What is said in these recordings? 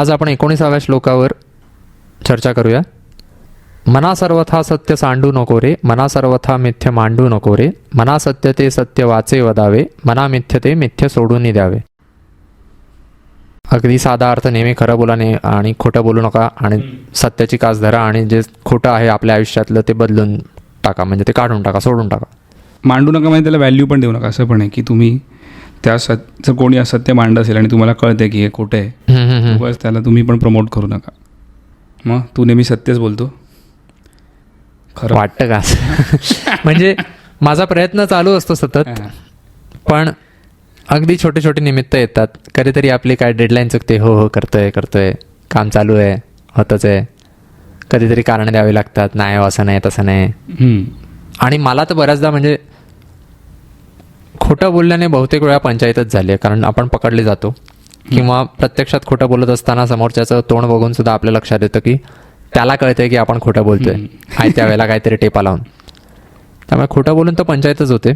आज आपण एकोणीसाव्या श्लोकावर चर्चा करूया. मना सर्वथा सत्य सांडू नको रे मना सर्वथा मिथ्य मांडू नको रे मना सत्य ते सत्य वाचे वदावे मना मिथ्य ते मिथ्य सोडून द्यावे. अगदी साधा अर्थ नेहमी खरं बोला ने आणि खोटं बोलू नका आणि सत्याची कास धरा आणि जे खोटं आहे आपल्या आयुष्यातलं ते बदलून टाका म्हणजे ते काढून टाका सोडून टाका. मांडू नका म्हणजे त्याला व्हॅल्यू पण देऊ नका असं पण आहे की तुम्ही त्या सत जर कोणी असत्य मांड असेल आणि तुम्हाला कळते की हे खोटं आहे. बस त्याला तुम्ही पण प्रमोट करू नका मग तू नेहमी सत्यच बोलतो खरं वाटतं का? म्हणजे माझा प्रयत्न चालू असतो सतत. पण अगदी छोटे छोटे निमित्त येतात कधीतरी आपली काय डेडलाईन चुकते हो हो करतोय करतोय काम चालू आहे होतच आहे कधीतरी कारण द्यावी लागतात नाही हो, असं नाही तसं नाही. आणि मला तर बऱ्याचदा म्हणजे खोटं बोलल्याने बहुतेक वेळा पंचायतच झाली आहे कारण आपण पकडले जातो. किंवा प्रत्यक्षात खोटं बोलत असताना समोरच्याचं तोंड बघून सुद्धा आपल्या लक्षात येतं की त्याला कळतंय की आपण खोटं बोलतोय. आहे त्या वेळेला काहीतरी टेपा लावून. त्यामुळे खोटं बोलून तर पंचायतच होते.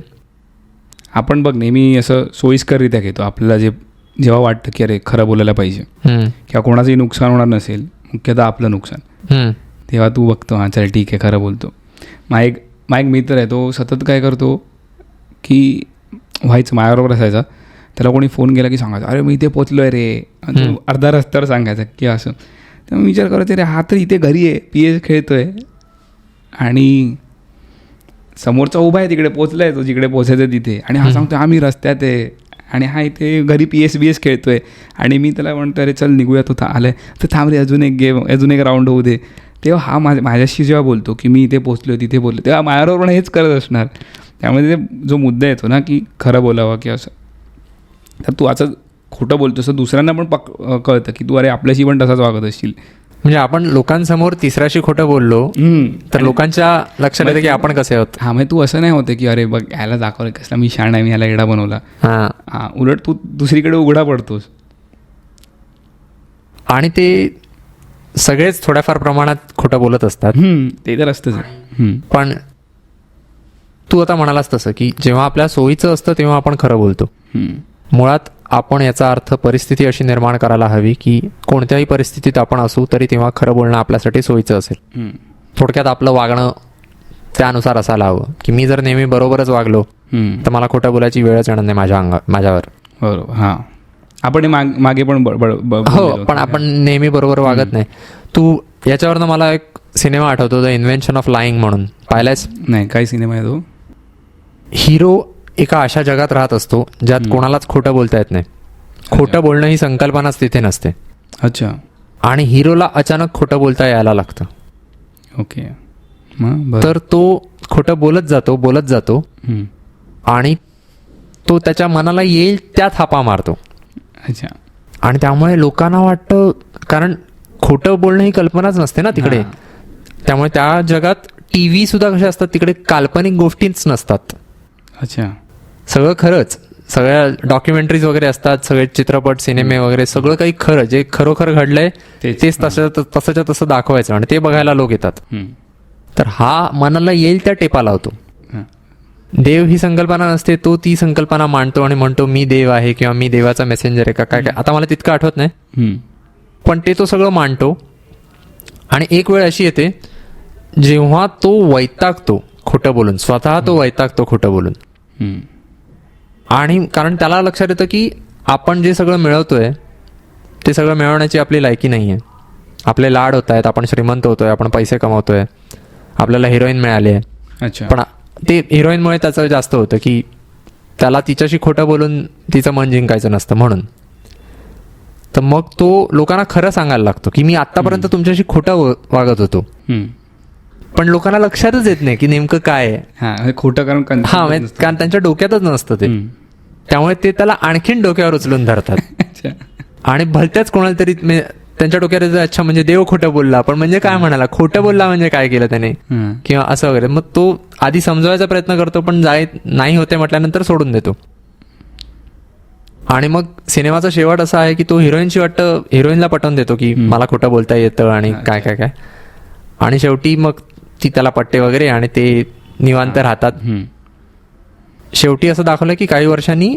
आपण बघ नेहमी असं सोयीस्कररित्या घेतो. आपल्याला जे जेव्हा वाटतं की अरे खरं बोलायला पाहिजे. किंवा कोणाचंही नुकसान होणार नसेल मुख्यतः आपलं नुकसान. तेव्हा तू बघतो हां चल ठीक आहे खरं बोलतो. मा एक मा एक मित्र आहे तो सतत काय करतो की व्हायचं माझ्याबरोबर असायचा त्याला कोणी फोन केला की सांगायचं अरे मी इथे पोचलो आहे रे. अर्धा रस्त्यावर सांगायचं की असं. तर मी विचार करायचा रे हा तर इथे घरी आहे पी एस खेळतोय. आणि समोरचा उभा आहे तिकडे पोचलाय तो जिकडे पोचायचं तिथे. आणि हा. सांगतो हा मी रस्त्यात आहे. आणि हा इथे घरी पी एस बी एस खेळतोय. आणि मी त्याला म्हणतो अरे चल निघूया तो था आलाय. तर थांब रे अजून एक गेम अजून एक राऊंड होऊ दे. तेव्हा हा माझ्या माझ्याशी जेव्हा बोलतो की मी इथे पोचलो तिथे बोललो तेव्हा माझ्याबरोबर पण हेच करत असणार. त्यामुळे ते जो मुद्दा येतो ना की खरं बोलावं की असं. तर तू असं खोटं बोलतोस तर दुसऱ्यांना पण पक कळतं की तू अरे आपल्याशी पण तसाच वागत असशील. म्हणजे आपण लोकांसमोर तिसऱ्याशी खोटं बोललो तर लोकांच्या लक्षात येतं की आपण कसे आहोत. हा म्हणजे तू असं नाही होते की अरे बघ याला दाखवलं कसला मी शाण आहे मी याला एडा बनवला. हां. हा उलट तू दुसरीकडे उघडा पडतोस. आणि ते सगळेच थोड्याफार प्रमाणात खोटं बोलत असतात. ते तर असतंच. पण तू आता म्हणालास तसं की जेव्हा आपल्या सोयीचं असतं तेव्हा आपण खरं बोलतो. मुळात आपण याचा अर्थ परिस्थिती अशी निर्माण करायला हवी की कोणत्याही परिस्थितीत आपण असू तरी तेव्हा खरं बोलणं आपल्यासाठी सोयीचं असेल. थोडक्यात आपलं वागणं त्यानुसार असायला हवं. की मी जर नेहमी बरोबरच वागलो. तर मला खोटं बोलायची वेळच येणार नाही माझ्या अंगा माझ्यावर. बरोबर हां. आपण माग पण हो. पण आपण नेहमी बरोबर वागत नाही. तू याच्यावरनं मला एक सिनेमा आठवतो द इन्व्हेन्शन ऑफ लाईंग म्हणून. पाहिलायस? नाही काय सिनेमा आहे तो? हिरो एका अशा जगात राहत असतो ज्यात. कोणालाच खोटं बोलता येत नाही. खोटं बोलणं ही संकल्पनाच तिथे नसते. अच्छा. आणि हिरोला अचानक खोटं बोलता यायला लागतं. ओके. तर तो खोटं बोलत जातो बोलत जातो. आणि तो त्याच्या मनाला येईल त्या थापा मारतो. अच्छा. आणि त्यामुळे लोकांना वाटतं कारण खोटं बोलणं ही कल्पनाच नसते ना तिकडे. त्यामुळे त्या जगात टी व्ही सुद्धा कशा असतात तिकडे काल्पनिक गोष्टीच नसतात. अच्छा. सगळं खरंच. सगळ्या डॉक्युमेंटरीज वगैरे असतात सगळे चित्रपट सिनेमे वगैरे सगळं काही खरं. जे खरोखर घडलंय तेच. तसं तसंच्या तसं दाखवायचं आणि ते बघायला लोक येतात. तर हा मनाला येईल त्या टेपा लावतो. देव ही संकल्पना नसते तो ती संकल्पना मांडतो आणि म्हणतो मी देव आहे किंवा मी देवाचा मेसेंजर आहे का? काय काय? आता मला तितकं आठवत नाही. पण ते तो सगळं मांडतो. आणि एक वेळ अशी येते जेव्हा तो वैतागतो खोटं बोलून. स्वतः तो वैतागतो खोटं बोलून. आणि कारण त्याला लक्षात येतं की आपण जे सगळं मिळवतोय ते सगळं मिळवण्याची आपली लायकी नाही आहे आपले लाड होत आहेत आपण श्रीमंत होतोय आपण पैसे कमवतोय आपल्याला हिरोईन मिळाली आहे. अच्छा. पण ते हिरोईनमुळे त्याचं जास्त होतं की त्याला तिच्याशी खोटं बोलून तिचं मन जिंकायचं नसतं म्हणून. तर मग तो लोकांना खरं सांगायला लागतो की मी आतापर्यंत तुमच्याशी खोटं वागत होतो. पण लोकांना लक्षातच येत नाही की नेमकं काय आहे. खोटं कारण हा म्हणजे. कारण त्यांच्या डोक्यातच नसतं ते. त्यामुळे ते त्याला आणखीन डोक्यावर उचलून धरतात. आणि भलत्याच कोणाला तरी त्यांच्या डोक्यात येतं, अच्छा म्हणजे देव खोटं बोलला. पण म्हणजे काय म्हणाला? खोटं बोलला म्हणजे काय केलं त्याने? किंवा असं वगैरे. मग तो आधी समजवायचा प्रयत्न करतो पण जाय नाही होते म्हटल्यानंतर सोडून देतो. आणि मग सिनेमाचा शेवट असा आहे की तो हिरोईनशी वाटतं हिरोईनला पटवून देतो की. मला खोटं बोलता येतं आणि काय काय काय. आणि शेवटी मग ती त्याला पट्टे वगैरे आणि ते निवांत राहतात. शेवटी असं दाखवलं की काही वर्षांनी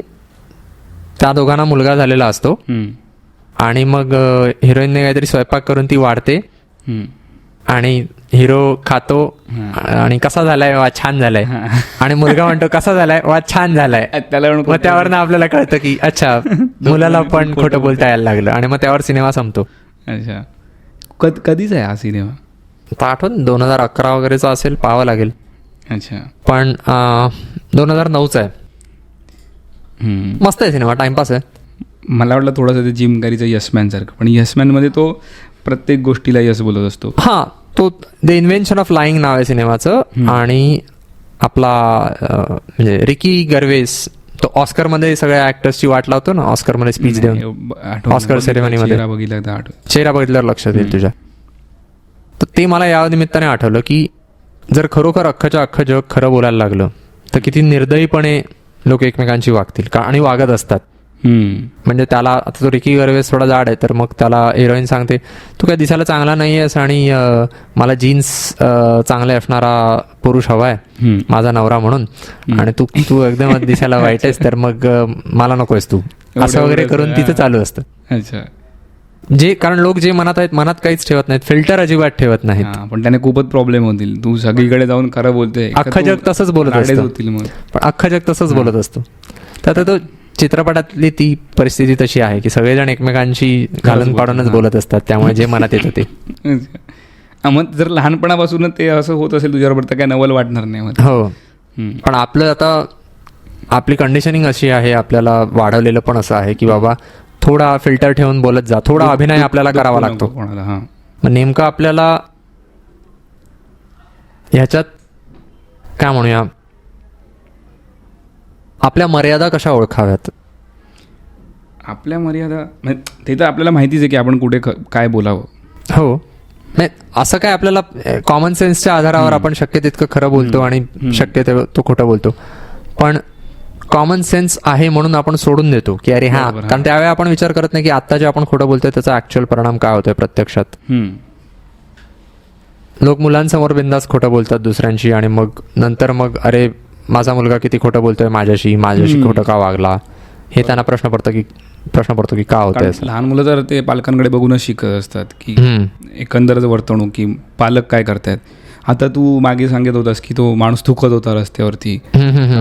त्या दोघांना मुलगा झालेला असतो. आणि मग हिरोईनने काहीतरी स्वयंपाक करून ती वाढते. आणि हिरो खातो आणि कसा झालाय? वा छान झालाय. आणि मुलगा म्हणतो कसा झालाय? वा छान झालाय. त्याला मग त्यावरनं आपल्याला कळतं की अच्छा मुलाला पण खोटं बोलता यायला लागलं. आणि मग त्यावर सिनेमा संपतो. अच्छा. कध कधीच आहे हा सिनेमा? आता आठवण दोन हजार अकरा वगैरेचा असेल पाहावं लागेल. अच्छा. पण दोन हजार नऊचा आहे. मस्त आहे सिनेमा टाइमपास आहे. मला वाटलं थोडंसं ते जिम कॅरीचं यशमॅन सारखं पण यशमॅनमध्ये तो प्रत्येक गोष्टीला यश बोलत असतो. हा तो द इन्व्हेन्शन ऑफ लाईंग नाव आहे सिनेमाचं आणि आपला म्हणजे रिकी गर्वेस तो ऑस्करमध्ये सगळ्या ऍक्टर्सची वाट लावतो ना ऑस्करमध्ये स्पीच देऊन. Oscar ceremony मध्ये. चेहरा बघितला चेहरा बघितल्यावर लक्षात येईल तुझ्या. ते मला या निमित्ताने आठवलं की जर खरोखर अख्खच्या अख्खं जग खरं बोलायला लागलं तर किती निर्दयीपणे लोक एकमेकांशी वागतील का? आणि वागत असतात. म्हणजे त्याला आता तो रिकी गर्वेस थोडा जाड आहे तर मग त्याला हिरोईन सांगते तू काय दिसायला चांगला नाही आहेस आणि मला जीन्स चांगले असणारा पुरुष हवाय हम्म. माझा नवरा म्हणून. आणि तू तू एकदम दिसायला वाईट आहेस तर मग मला नकोयस तू. असं वगैरे करून तिथं चालू असतं. अच्छा. जे कारण लोक जे मनात आहेत मनात काहीच ठेवत नाहीत. फिल्टर अजिबात ठेवत नाहीत. पण त्याने खूपच प्रॉब्लेम होतील. तू सगळीकडे जाऊन खरं बोलते अख्खं जग तसंच बोलत. होतील मग. पण अख्खं जग तसंच बोलत असतो. तर आता तो चित्रपटातली ती परिस्थिती तशी आहे की सगळेजण एकमेकांशी घालून पाडूनच. बोलत असतात. त्यामुळे जे मनात येतं ते. मग जर लहानपणापासून ते असं होत असेल तुझ्याबरोबर तर काय नवल वाटणार नाही मग. हो. पण आपलं आता आपली कंडिशनिंग अशी आहे आपल्याला वाढवलेलं पण असं आहे की बाबा थोडा फिल्टर ठेवून बोलत जा. थोडा अभिनय आपल्याला करावा लागतो. मग नेमकं आपल्याला ह्याच्यात काय म्हणूया? आपल्या मर्यादा कशा ओळखाव्यात? आपल्या मर्यादा म्हणजे ते तर आपल्याला माहितीच आहे की आपण कुठे काय बोलावं. हो. नाही असं काय आपल्याला कॉमन सेन्सच्या आधारावर आपण शक्य तितकं खरं बोलतो आणि शक्य ते तो खोटं बोलतो. पण कॉमन सेन्स आहे म्हणून आपण सोडून देतो की अरे हा. कारण त्यावेळी आपण विचार करत नाही की आता जे आपण खोटं बोलतोय त्याचा ऍक्च्युअल परिणाम काय होतोय प्रत्यक्षात. लोक मुलांसमोर बिंदास खोटं बोलतात दुसऱ्यांशी आणि मग नंतर मग अरे माझा मुलगा किती खोटं बोलतोय माझ्याशी माझ्याशी. खोटं का वागला हे त्यांना प्रश्न पडतो की प्रश्न पडतो की का होतंय लहान मुलं तर ते पालकांकडे बघूनच शिकत असतात की. एकंदरच वर्तणूक की पालक काय करतायत आता तू मागे सांगत होतास की तो माणूस थुकत होता रस्त्यावरती.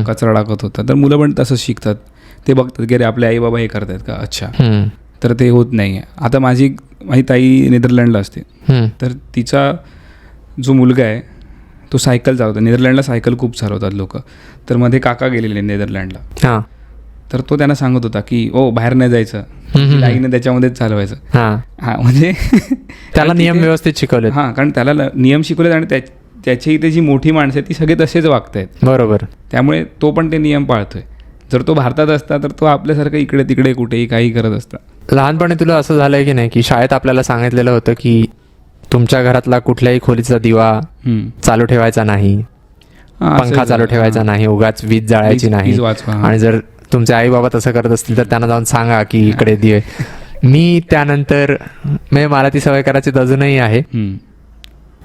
कचरा टाकत होता. तर मुलं पण तसंच शिकतात. ते बघतात की अरे आपले आई बाबा हे करतायत का? अच्छा. तर ते होत नाही. आता माझी माझी ताई नेदरलँडला असते. तर तिचा जो मुलगा आहे तो सायकल चालवतो. नेदरलँडला सायकल खूप चालवतात लोक. तर मध्ये काका गेलेले नेदरलँडला. हा. तर तो त्यांना सांगत होता की ओ बाहेर नाही जायचं. लाईनं त्याच्यामध्येच चालवायचं हा हा म्हणजे त्याला नियम व्यवस्थित शिकवले हां कारण त्याला नियम शिकवलेत आणि त्या त्याच्या इथे जी मोठी माणसं आहेत ती सगळे तसेच वागत आहेत बरोबर त्यामुळे तो पण ते नियम पाळतोय जर तो भारतात असता तर तो आपल्यासारखं इकडे तिकडे कुठेही काही करत असता लहानपणी तुला असं झालंय की नाही की शाळेत आपल्याला सांगितलेलं होतं की तुमच्या घरातला कुठल्याही खोलीचा दिवा. चालू ठेवायचा नाही पंखा चालू. ठेवायचा. नाही उगाच वीज जाळायची नाही. आणि जर तुमचे आई बाबा तसं करत असतील तर त्यांना जाऊन सांगा की इकडे दिवे. मी त्यानंतर म्हणजे मला ती सवय करायची अजूनही आहे.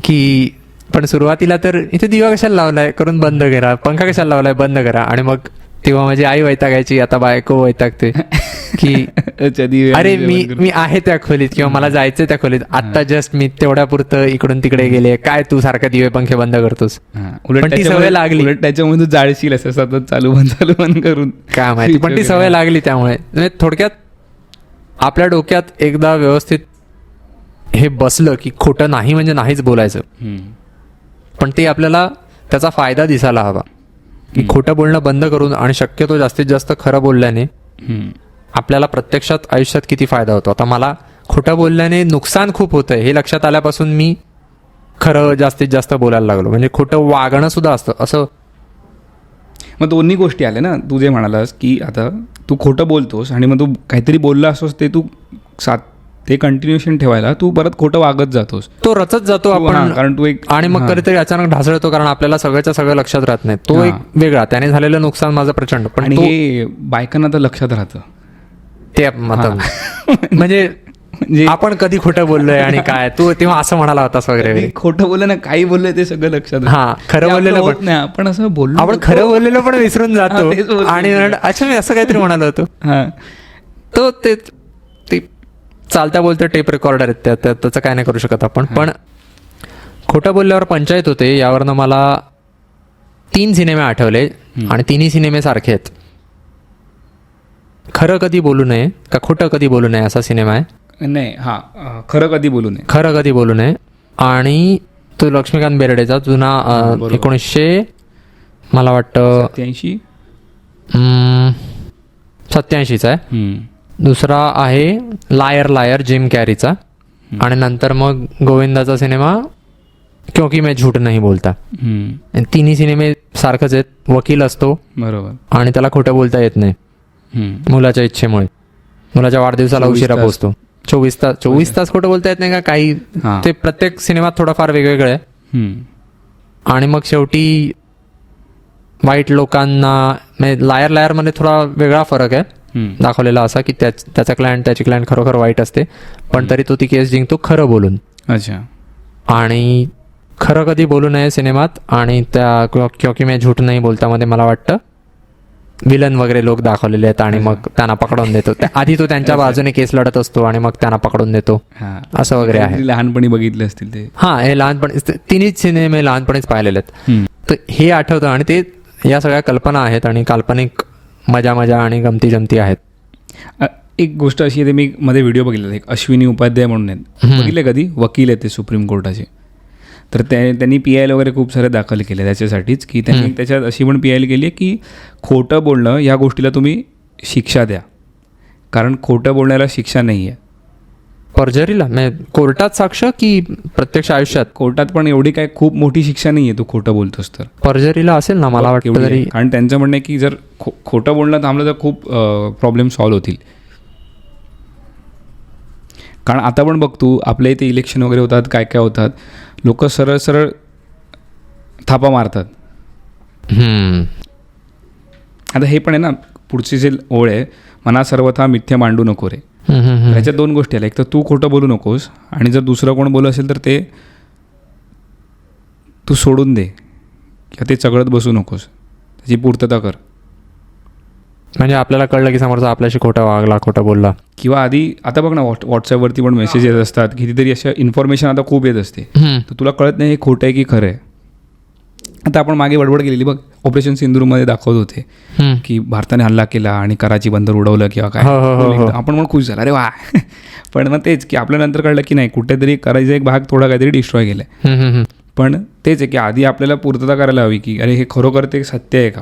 की पण सुरुवातीला तर इथे दिवा कशाला लावलाय? करून बंद करा. पंखा कशाला लावलाय? बंद करा. आणि मग तेव्हा माझी आई वैतागायची आता बायको वैतागते. की अरे दिवे मी. मी आहे त्या खोलीत किंवा मला जायचंय त्या खोलीत आता जस्ट मी तेवढ्या पुरतं इकडून तिकडे गेले काय तू सारखा दिवे पंखे बंद करतोस. उलट ती सवय लागली. उलट त्याच्यामध्ये तू जाळशील असं सतत चालू बंद चालू बंद करून काय माहिती पण ती सवय लागली त्यामुळे म्हणजे थोडक्यात आपल्या डोक्यात एकदा व्यवस्थित हे बसलं की खोटं नाही म्हणजे नाहीच बोलायचं. पण ते आपल्याला त्याचा फायदा दिसायला हवा की खोटं बोलणं बंद करून आणि शक्यतो जास्तीत जास्त खरं बोलल्याने. आपल्याला प्रत्यक्षात आयुष्यात किती फायदा होतो? आता मला खोटं बोलल्याने नुकसान खूप होतंय हे लक्षात आल्यापासून मी खरं जास्तीत जास्त बोलायला लागलो. म्हणजे खोटं वागणं सुद्धा असतं. असं मग दोन्ही गोष्टी आल्या ना? तू जे म्हणालास की आता तू खोटं बोलतोस आणि मग तू काहीतरी बोलला असतोस ते तू सात ते कंटिन्युएशन ठेवायला तू परत खोटं वागत जातोस. तो रचत जातो आपण कारण तू एक आणि मग. कधीतरी अचानक ढासळतो कारण आपल्याला सगळ्याच्या सगळं लक्षात राहत नाही. तो. एक वेगळा. त्याने झालेलं नुकसान माझं प्रचंड. पण हे बायकांना तर लक्षात राहतं. ते मत म्हणजे म्हणजे आपण कधी खोटं बोललोय आणि काय? तू तेव्हा असं म्हणाला होतास वगैरे खोटं बोललं ना काही बोललं ते सगळं लक्षात. हा खरं आपलं बोललेलं पण नाही आपण असं बोललो आपण खरं बोललेलं पण विसरून जातो. आणि अच्छा मी असं काहीतरी म्हणालो होतो. हा. तो ते ते चालत्या बोलत्या टेप रेकॉर्डर आहेत त्या- त्याचं काय नाही करू शकत आपण. पण खोटं बोलल्यावर पंचायत होते यावरनं मला तीन सिनेमे आठवले आणि तिन्ही सिनेमे सारखे आहेत. खरं कधी बोलू नये का खोटं कधी बोलू नये असा सिनेमा आहे? नाही हां अं, खरं कधी बोलू नये. खरं कधी बोलू नये. आणि तो लक्ष्मीकांत बेर्डेचा जुना अं, बरोबर. एकोणीसशे मला वाटतं सत्याऐंशी? सत्याऐंशीचा आहे. दुसरा आहे लायर लायर जिम कॅरीचा. आणि नंतर मग गोविंदाचा सिनेमा क्योंकि मैं झूठ नाही बोलता. हम्म. आणि तिन्ही सिनेमे सारखंच आहेत वकील असतो. बरोबर. आणि त्याला खोटं बोलता येत नाही. मुलाच्या इच्छेमुळे. मुलाच्या वाढदिवसाला 24 उशिरा. पोहोचतो. चोवीस तास चोवीस तास खोटं बोलता येत नाही का? काही. ते प्रत्येक सिनेमात थोडंफार वेगवेगळं आहे. आणि मग शेवटी वाईट लोकांना म्हणजे लायर लायरमध्ये थोडा वेगळा फरक आहे. दाखवलेला असा की त्याच क्लायंट त्याची क्लायंट खरोखर वाईट असते. पण तरी तो ती केस जिंकतो खरं बोलून. अच्छा. आणि खरं कधी बोलू नये सिनेमात आणि त्या क्यो- क्योंकि मी झूठ नाही बोलतामध्ये मला वाटतं. विलन वगैरे लोक दाखवलेले आहेत आणि मग त्यांना पकडून देतो. आधी तो त्यांच्या बाजूने केस लढत असतो आणि मग त्यांना पकडून देतो. हां. असं वगैरे आहे. लहानपणी बघितले असतील ते. हा हे लहानपणी तिन्ही सिनेमे लहानपणीच पाहिलेले आहेत. तर हे आठवतं आणि ते या सगळ्या कल्पना आहेत आणि काल्पनिक मजा मजा आणि गमती जमती आहेत. एक गोष्ट अशी आहे मी मध्ये व्हिडिओ बघितला एक अश्विनी उपाध्याय म्हणून आहेत. बघितले कधी? वकील आहेत ते सुप्रीम कोर्टाचे. तर त्या त्यांनी पी आय एल वगैरे खूप सारे दाखल केले त्याच्यासाठीच की त्यांनी. त्याच्यात अशी पण पी आय एल केली आहे की खोटं बोलणं या गोष्टीला तुम्ही शिक्षा द्या. कारण खोटं बोलण्याला शिक्षा नाही आहे. पर्जरीला म्हणजे कोर्टात साक्ष की प्रत्यक्ष आयुष्यात? कोर्टात पण एवढी काय खूप मोठी शिक्षा नाही आहे तू खोटं बोलतोस तर. पर्जरीला असेल ना मला वाटतं? कारण त्यांचं म्हणणं आहे की जर खो खोटं बोलणं थांबलं तर खूप प्रॉब्लेम सॉल्व्ह होतील. कारण आता पण बघ तू आपल्या इथे इलेक्शन वगैरे होतात काय काय होतात लोक सरळ सरळ थापा मारतात. आता हे पण आहे ना पुढची जे ओळ आहे मना सर्वथा मिथ्या मांडू नको रे. ह्याच्यात दोन गोष्टी आल्या एक तर तू खोटं बोलू नकोस आणि जर दुसरं कोण बोलत असेल तर ते तू सोडून दे किंवा ते चगळत बसू नकोस त्याची पूर्तता कर म्हणजे आपल्याला कळलं की समोरचा आपल्याशी खोटा वागला खोटा बोलला. किंवा आधी आता बघ ना व्हॉट व्हॉट्सअपवरती पण मेसेज येत असतात. कितीतरी अशा इन्फॉर्मेशन आता खूप येत असते. तर तुला कळत नाही हे खोटं आहे की खरं आहे. आता आपण मागे बडबड केलेली बघ. ऑपरेशन सिंधूरमध्ये दाखवत होते. की भारताने हल्ला केला आणि कराची बंदर उडवलं किंवा काय. हो, हो, हो. आपण पण खुश झाला. अरे वा. पण मग तेच की आपल्या नंतर कळलं की नाही कुठेतरी करायचा एक भाग थोडा काहीतरी डिस्ट्रॉय केला हम्म, हम्म, हम्म. पण तेच आहे की आधी आपल्याला पूर्तता करायला हवी की अरे हे खरोखर ते सत्य आहे का?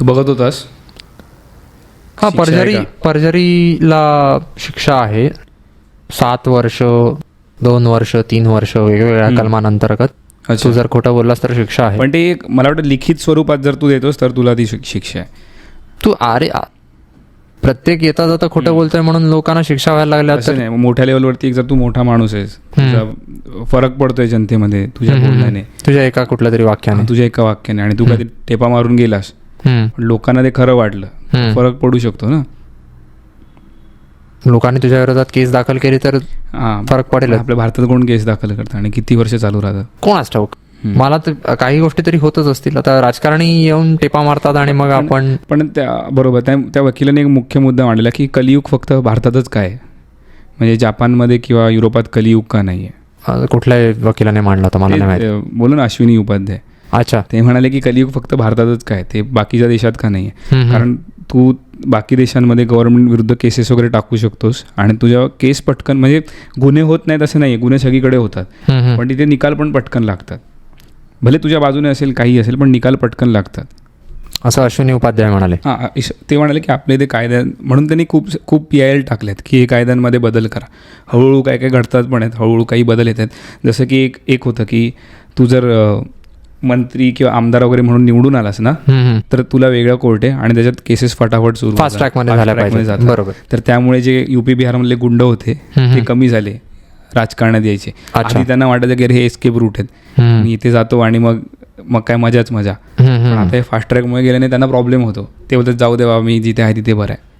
तू बघत होतास? हा शिक्षा आहे पर्जरी का? पर्जरीला शिक्षा आहे. सात वर्ष दोन वर्ष तीन वर्ष वेगवेगळ्या अच्छा. तू जर खोटं बोललास तर शिक्षा आहे. पण ते एक मला वाटतं लिखित स्वरूपात जर तू देतोस तर तुला ती शिक- शिक्षा आहे. तू अरे आ- प्रत्येक येता जाता खोटं बोलतोय म्हणून लोकांना शिक्षा व्हायला लागल्या असं तर नाही. मोठ्या लेवलवरती एक जर तू मोठा माणूस आहेस तुझा फरक पडतोय जनतेमध्ये तुझ्या हम्म, हम्म, बोलण्याने. तुझ्या एका कुठल्या तरी वाक्याने. तुझ्या एका वाक्याने. आणि तू कधी टेपा मारून गेलास हम्म, पण लोकांना ते खरं वाटलं. फरक पडू शकतो ना? लोकांनी तुझ्या विरोधात केस दाखल केली तर हा. फरक पडेल आपल्या भारतात कोण केस दाखल करतात आणि किती वर्ष चालू राहतात कोणाच ठाऊक हम्म. मला तर काही गोष्टी तरी होतच असतील. आता राजकारणी येऊन टेपा मारतात आणि मग आपण पण त्या बरोबर. त्या त्या वकिलाने एक मुख्य मुद्दा मांडला की कलियुग फक्त भारतातच काय? म्हणजे जापानमध्ये किंवा युरोपात कलियुग का नाही आहे अं, कुठल्याही वकिलाने मांडला होता मला नाही माहिती. ते, बोलू ना अश्विनी उपाध्याय. अच्छा. ते म्हणाले की कलियुग फक्त भारतातच काय? ते बाकीच्या देशात का नाही आहे. कारण तू बाकी देशांमध्ये गव्हर्नमेंट विरुद्ध केसेस वगैरे टाकू शकतोस आणि तुझ्या केस पटकन म्हणजे गुन्हे होत नाहीत असं नाही गुन्हे सगळीकडे होतात. पण तिथे निकाल पण पटकन लागतात. भले तुझ्या बाजूने असेल काही असेल पण निकाल पटकन लागतात. असं अश्विनी उपाध्याय म्हणाले. हां ते म्हणाले की आपले ते कायद्या म्हणून त्यांनी खूप खूप पी आय एल टाकलेत की हे कायद्यांमध्ये बदल करा. हळूहळू काय काय घडतात पण आहेत हळूहळू काही बदल येत आहेत. जसं की एक एक होतं की तू जर मंत्री किंवा आमदार वगैरे म्हणून निवडून आलास ना. तर तुला वेगळं कोर्ट आहे आणि त्याच्यात केसेस फटाफट सुरू फास्ट ट्रॅकमध्ये झाल्या पाहिजे बरोबर तर त्यामुळे जे युपी बिहारमधले गुंड होते. ते कमी झाले राजकारणात यायचे. आधी त्यांना वाटायचं की अरे हे एस्केप रूट आहेत मी इथे जातो आणि मग मग काय मजाच मजा पण. आता हे फास्ट ट्रॅकमुळे गेल्याने त्यांना प्रॉब्लेम होतो ते बोलतात जाऊ दे बाबा मी जिथे आहे तिथे बरं आहे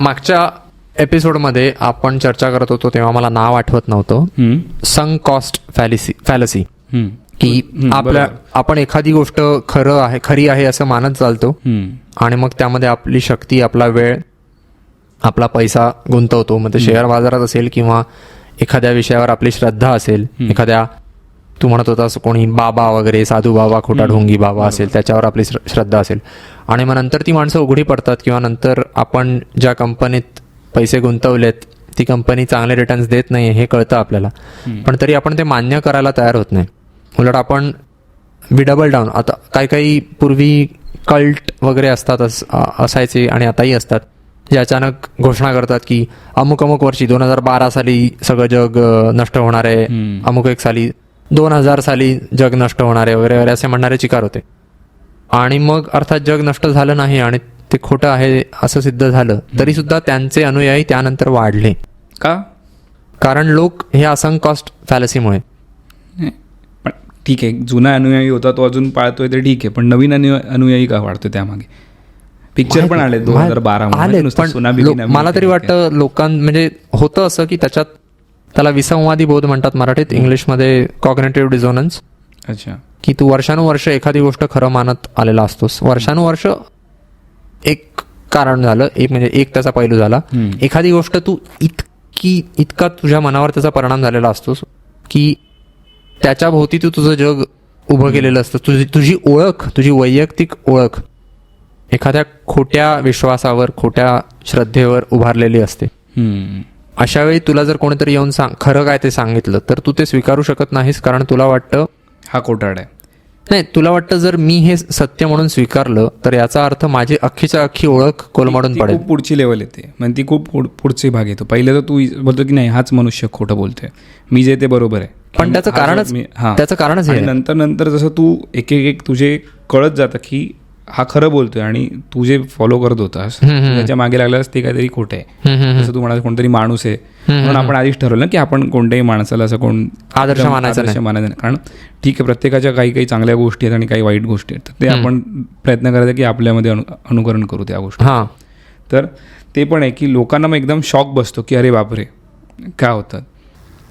मागच्या एपिसोडमध्ये आपण चर्चा करत होतो तेव्हा मला नाव आठवत नव्हतं. संग कॉस्ट फॅलिसी फॅलसी. की आपल्या. आपण एखादी गोष्ट खरं आहे खरी आहे असं मानत चालतो. आणि मग त्यामध्ये आपली शक्ती आपला वेळ आपला पैसा गुंतवतो. मग ते शेअर बाजारात असेल किंवा एखाद्या विषयावर आपली श्रद्धा असेल एखाद्या तू म्हणत होतास कोणी बाबा वगैरे साधू बाबा खोटा ढोंगी बाबा असेल त्याच्यावर आपली श्र- श्रद्धा असेल. आणि मग नंतर ती माणसं उघडी पडतात किंवा नंतर आपण ज्या कंपनीत पैसे गुंतवलेत ती कंपनी चांगले रिटर्न्स देत नाही हे कळतं आपल्याला. पण तरी आपण ते मान्य करायला तयार होत नाही. उलट आपण बी डबल डाऊन आता काही काही पूर्वी कल्ट वगैरे असतात अस- असायचे आणि आताही असतात जे अचानक घोषणा करतात की अमुक अमुक वर्षी दोन हजार बारा साली सगळं जग नष्ट होणार आहे. अमुक एक साली दोन हजार साली जग नष्ट होणार आहे वगैरे वगैरे असे म्हणणारे चिकार होते. आणि मग अर्थात जग नष्ट झालं नाही आणि ते खोटं आहे असं सिद्ध झालं तरी सुद्धा त्यांचे अनुयायी त्यानंतर वाढले. का? कारण लोक हे असंग कॉस्ट फॅलसीमुळे ठीक आहे जुना अनुयायी होता तो अजून पाळतोय तर ठीक आहे पण नवीन अनुय अनुयायी का वाढतोय त्यामागे? पिक्चर पण आले दोन हजार बारा मला तरी वाटतं लोकां म्हणजे होतं असं की त्याच्यात त्याला विसंवादी बोध म्हणतात मराठीत इंग्लिशमध्ये कॉग्नेटिव्ह डिझोनन्स अच्छा. की तू वर्षानुवर्ष एखादी गोष्ट खरं मानत आलेला असतोस. वर्षानुवर्ष एक कारण झालं एक म्हणजे एक त्याचा पैलू झाला. एखादी गोष्ट तू इतकी इतका तुझ्या मनावर त्याचा परिणाम झालेला असतोस की त्याच्या भोवती तू तुझं जग उभं केलेलं असतं. तुझी तुझी ओळख तुझी वैयक्तिक ओळख एखाद्या खोट्या विश्वासावर खोट्या श्रद्धेवर उभारलेली असते. अशा वेळी तुला जर कोणीतरी येऊन सांग खरं काय ते सांगितलं तर तू ते स्वीकारू शकत नाहीस कारण तुला वाटतं हा कोटाड आहे. नाही तुला वाटतं जर मी हे सत्य म्हणून स्वीकारलं तर याचा अर्थ माझी अख्खीच्या अख्खी ओळख कोलमडून पडेल. खूप पुढची लेवल येते. म्हणजे ती खूप पुढ- पुढचे भाग येतो. पहिले तर तू बोलतो की नाही हाच मनुष्य खोटं बोलतोय. मी जे ते बरोबर आहे. पण त्याचं कारणच मी- हा. त्याचं कारणच हे आहे. नंतर नंतर जसं तू एक एक एक तुझे कळत जातं की हा खरं बोलतोय आणि तू जे फॉलो करत होतास. त्याच्यामागे लागलास ते काहीतरी खोटं आहे. जसं तू म्हणाल कोणतरी माणूस आहे. म्हणून आपण आधीच ठरवलं की आपण कोणत्याही माणसाला असं कोण आदर्श मानायचं. मानायचं कारण ठीक आहे प्रत्येकाच्या काही काही चांगल्या गोष्टी आहेत आणि काही वाईट गोष्टी आहेत. ते आपण प्रयत्न करायचा की आपल्यामध्ये अनु अनुकरण करू त्या गोष्टी. हा. तर ते पण आहे की लोकांना मग एकदम शॉक बसतो की अरे बापरे काय होतं?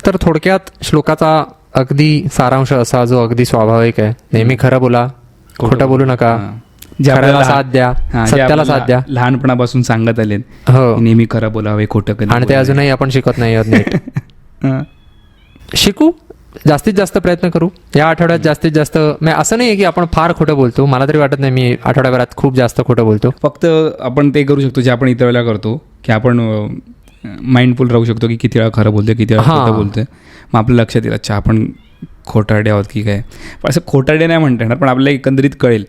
तर थोडक्यात श्लोकाचा अगदी सारांश असा जो अगदी स्वाभाविक आहे. नेहमी खरं बोला खोटं बोलू नका. साथ द्या सत्याला साथ द्या. लहानपणापासून सांगत आले हो. नेहमी खरं बोलावे खोटं आणि ते. अजूनही आपण शिकत नाही आहोत नीट. शिकू जास्तीत जास्त प्रयत्न करू. या आठवड्यात जास्तीत जास्त म्हणजे असं नाही आहे की आपण फार खोटं बोलतो. मला तरी वाटत नाही मी आठवड्याभरात खूप जास्त खोटं बोलतो. फक्त आपण ते करू शकतो जे आपण इतर वेळेला करतो की आपण माइंडफुल राहू शकतो की किती वेळा खरं बोलतोय किती वेळा हां. खोटं बोलतोय. मग आपल्या लक्षात येईल अच्छा आपण खोटारडे आहोत की काय? पण असं खोटारडे नाही म्हणता येणार पण आपल्याला एकंदरीत कळेल.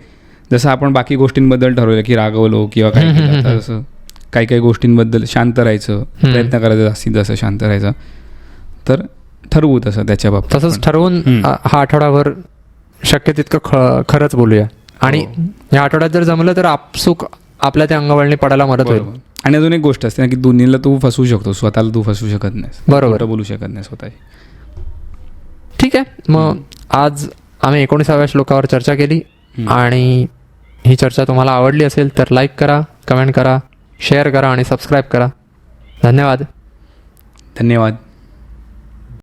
जसं आपण बाकी गोष्टींबद्दल ठरवलं की रागवलो किंवा काय असं काही काही गोष्टींबद्दल शांत राहायचं प्रयत्न करायचा जास्तीत जास्त शांत राहायचा. तर ठरवू तसं त्याच्या बाबतीत तसंच. ठरवून हा आठवडाभर शक्य तितकं ख खरंच बोलूया. आणि हो. या आठवड्यात जर जमलं तर आपसुक आपल्या त्या अंगवळणी पडायला मदत होईल. आणि अजून एक गोष्ट असते ना की दोन्हीला तू फसवू शकतो स्वतःला तू फसवू शकत नाहीस. बरोबर. बोलू शकत नाही स्वतःशी. ठीक आहे. मग आज आम्ही एकोणीसाव्या श्लोकावर चर्चा केली. आणि ही चर्चा तुम्हाला आवडली असेल तर लाईक करा कमेंट करा शेअर करा आणि सबस्क्राईब करा. धन्यवाद. धन्यवाद.